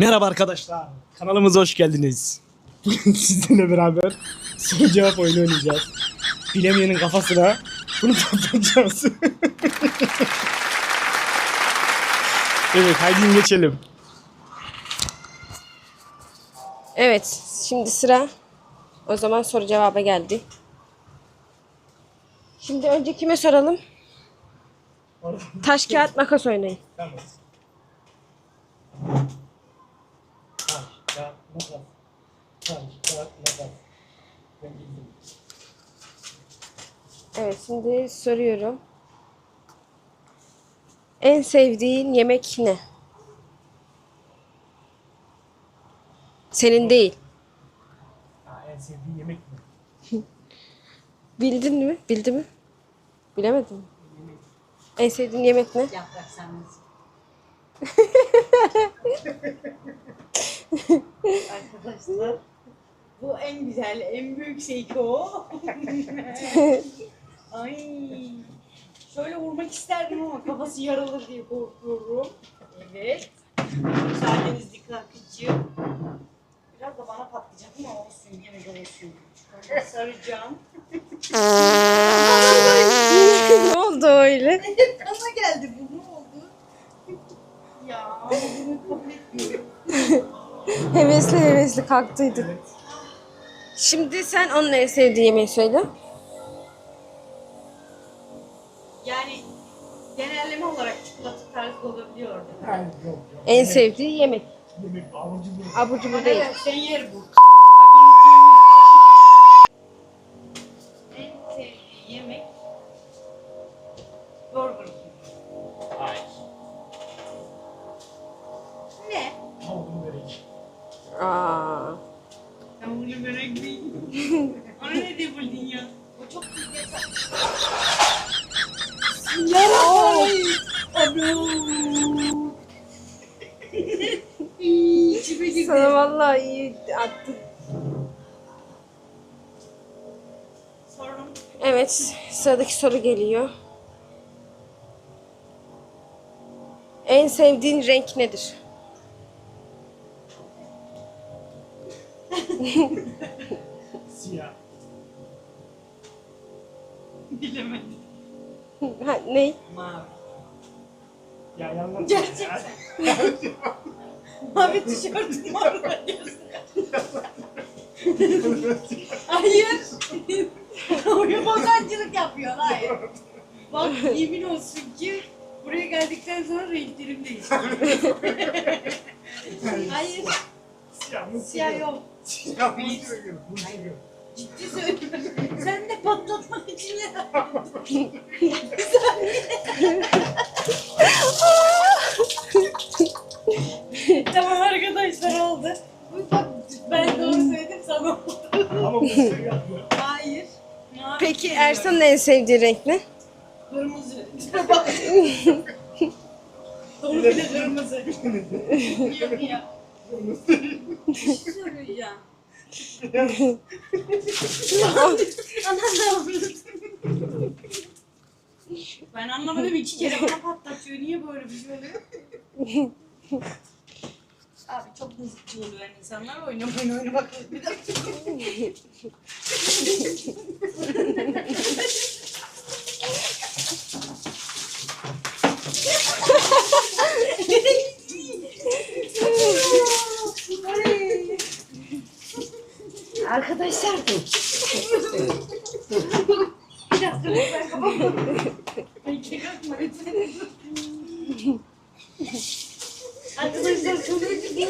Merhaba arkadaşlar. Kanalımıza hoş geldiniz. Bugün sizlerle beraber soru cevap oyunu oynayacağız. Bilemeyenin kafasına bunu patlatacağız. evet haydi geçelim. Evet, şimdi sıra o zaman soru cevaba geldi. Şimdi önce kime soralım? Taş kağıt makas oynayın. Tamam. Makas. Taş, kağıt, makas. Ben bildim. Evet, şimdi soruyorum. En sevdiğin yemek ne? Senin değil. Ha, en sevdiğin yemek mi? Bildin mi? Bildi mi? Bilemedin mi? En sevdiğin yemek ne? Yaprak sarması. Arkadaşlar bu en güzel, en büyük şey ki o. Ay. Şöyle vurmak isterdim ama kafası yaralır diye korkuyorum. Evet. Müsaadenizle kalkacağım. Biraz da bana patlayacak ama olsun yine de olsun. Şöyle saracağım. ne oldu öyle? Bana geldi bu ne oldu? Ya ama bunu kabul etmiyorum. Hevesli hevesli kalktıydı. Şimdi sen onun en sevdiği yemeği söyle. Yani genelleme olarak çikolata tarzı olabiliyor? Hayır yok yok. En sevdiği yemek. Yemek. Abur cubur değil. Evet, sen yer bu. En sevdiği yemek Burger Tavuklu börek mi? Onu ne diye buldun ya? O çok güzel. Abo. İçime girdi. Sana vallahi iyi attı. Sorun. Evet, sıradaki soru geliyor. En sevdiğin renk nedir? Siyah. Bilemedim. Ha, ne? Mavi. Ya yanlış. Gerçekten. Mavi tişörtüm var mı? Hayır. Oyun bozancılık yapıyor. Hayır. Bak yemin olsun ki buraya geldikten sonra renklerim değişti. Hayır. Siyah mı? Siyah yok. Siyah. Ciddi söylüyorum. Sen de patlatmak için ya. tamam arkadaşlar oldu. Bu Bak ben doğru söyledim sana oldu. Ama bu siyah yapıyor. Hayır. Mavi. Peki Ersan'ın en sevdiği renk ne? Kırmızı. Bak. Doğru bile kırmızı. Yok ya. Bir şey söyleyeceğim. Anlamadım. Ben anlamadım iki kere bana patlatıyor. Niye böyle bir şey oluyor? Abi çok mızıkçı oluyor yani insanlar oynuyor oyun oyunu bak bir dakika. Arkadaşlar bir dakika ben kapatmadım. Ay, kek atma lütfen. Arkadaşlar çok üzüldüm.